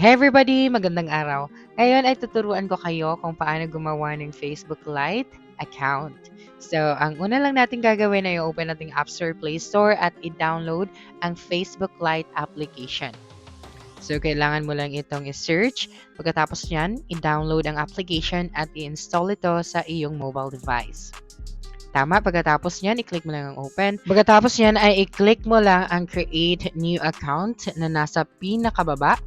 Hey everybody! Magandang araw. Ngayon ay tuturuan ko kayo kung paano gumawa ng Facebook Lite account. So, ang una lang natin gagawin ay open nating App Store, Play Store at i-download ang Facebook Lite application. So, kailangan mo lang itong i-search. Pagkatapos niyan, i-download ang application at i-install ito sa iyong mobile device. Tama, pagkatapos niyan, i-click mo lang ang open. Pagkatapos niyan ay i-click mo lang ang create new account na nasa pinakababa.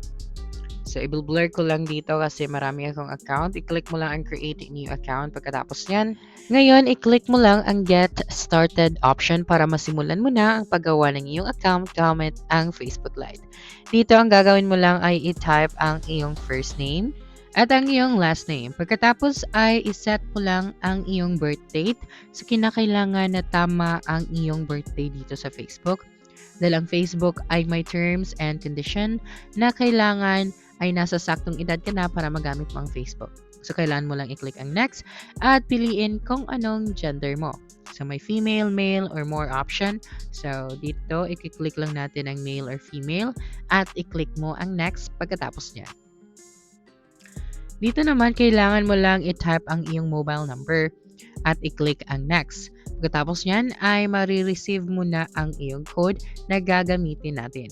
So, i-blur ko lang dito kasi marami akong account. I-click mo lang ang create new account pagkatapos niyan. Ngayon, i-click mo lang ang get started option para masimulan mo na ang paggawa ng iyong account gamit ang Facebook Lite. Dito, ang gagawin mo lang ay i-type ang iyong first name at ang iyong last name. Pagkatapos ay iset mo lang ang iyong birth date. So, kinakailangan na tama ang iyong birthday dito sa Facebook. Dahil ang Facebook ay may terms and condition na kailangan ay nasa saktong edad ka na para magamit mo ang Facebook. So, kailangan mo lang i-click ang next at piliin kung anong gender mo. So, may female, male, or more option. So, dito, i-click lang natin ang male or female at i-click mo ang next pagkatapos niya. Dito naman, kailangan mo lang i-type ang iyong mobile number at i-click ang next. Pagkatapos niyan ay marireceive mo na ang iyong code na gagamitin natin.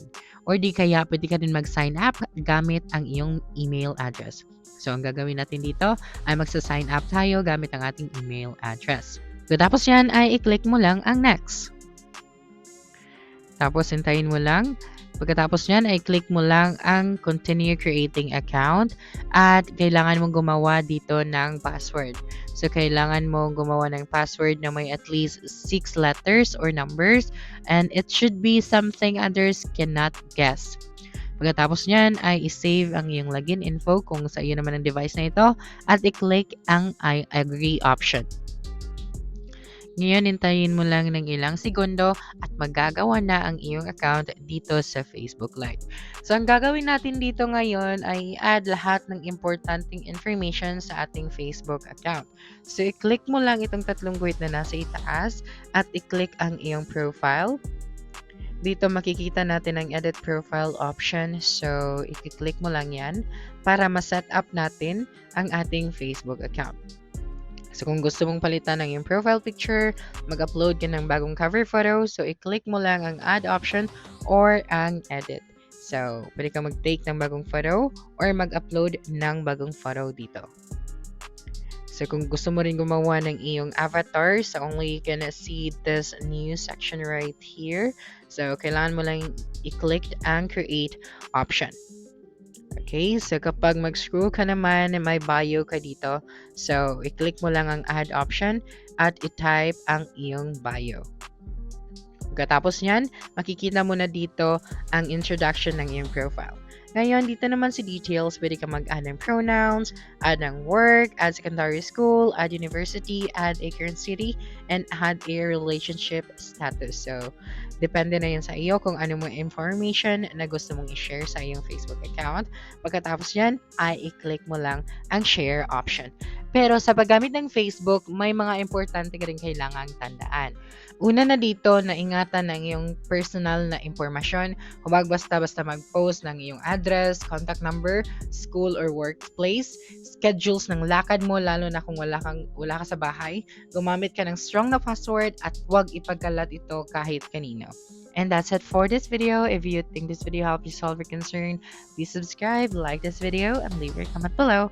Or di kaya pwede ka din mag-sign up gamit ang iyong email address. So, ang gagawin natin dito ay magsa-sign up tayo gamit ang ating email address. Pagkatapos yan ay i-click mo lang ang next. Tapos, hintayin mo lang. Pagkatapos yan ay click mo lang ang continue creating account at kailangan mong gumawa dito ng password. So, kailangan mo gumawa ng password na may at least 6 letters or numbers and it should be something others cannot guess. Pagkatapos niyan ay i-save ang iyong login info kung sa iyo naman ang device na ito at i-click ang I agree option. Ngayon, hintayin mo lang ng ilang segundo at magagawa na ang iyong account dito sa Facebook Lite. So, ang gagawin natin dito ngayon ay add lahat ng importanteng information sa ating Facebook account. So, i-click mo lang itong tatlong guhit na nasa itaas at i-click ang iyong profile. Dito makikita natin ang edit profile option. So, i-click mo lang yan para ma-set up natin ang ating Facebook account. So, kung gusto mong palitan ng yung profile picture, mag-upload ka ng bagong cover photo, so i-click mo lang ang add option or ang edit. So, pwede ka mag-take ng bagong photo or mag-upload ng bagong photo dito. So, kung gusto mo rin gumawa ng iyong avatar, so only you can see this new section right here. So, kailangan mo lang i-click ang create option. Okay, so kapag mag-scroll ka naman, may bio ka dito. So, i-click mo lang ang add option at i-type ang iyong bio. Pagkatapos niyan, makikita mo na dito ang introduction ng iyong profile. Ngayon, dito naman sa details, pwede ka mag-add ng pronouns, add ng work, add secondary school, add university, add a current city, and add a relationship status. So, depende na yun sa iyo kung ano mo information na gusto mong i-share sa iyong Facebook account. Pagkatapos yan, ay i-click mo lang ang share option. Pero sa paggamit ng Facebook, may mga importante ka rin kailangang tandaan. Una na dito, na ingatan ng iyong personal na impormasyon. Huwag basta-basta mag-post ng iyong address, contact number, school or workplace, schedules ng lakad mo, lalo na kung wala, kang, wala ka sa bahay. Gumamit ka ng strong na password at huwag ipagkalat ito kahit kanino. And that's it for this video. If you think this video helped you solve your concern, please subscribe, like this video, and leave your comment below.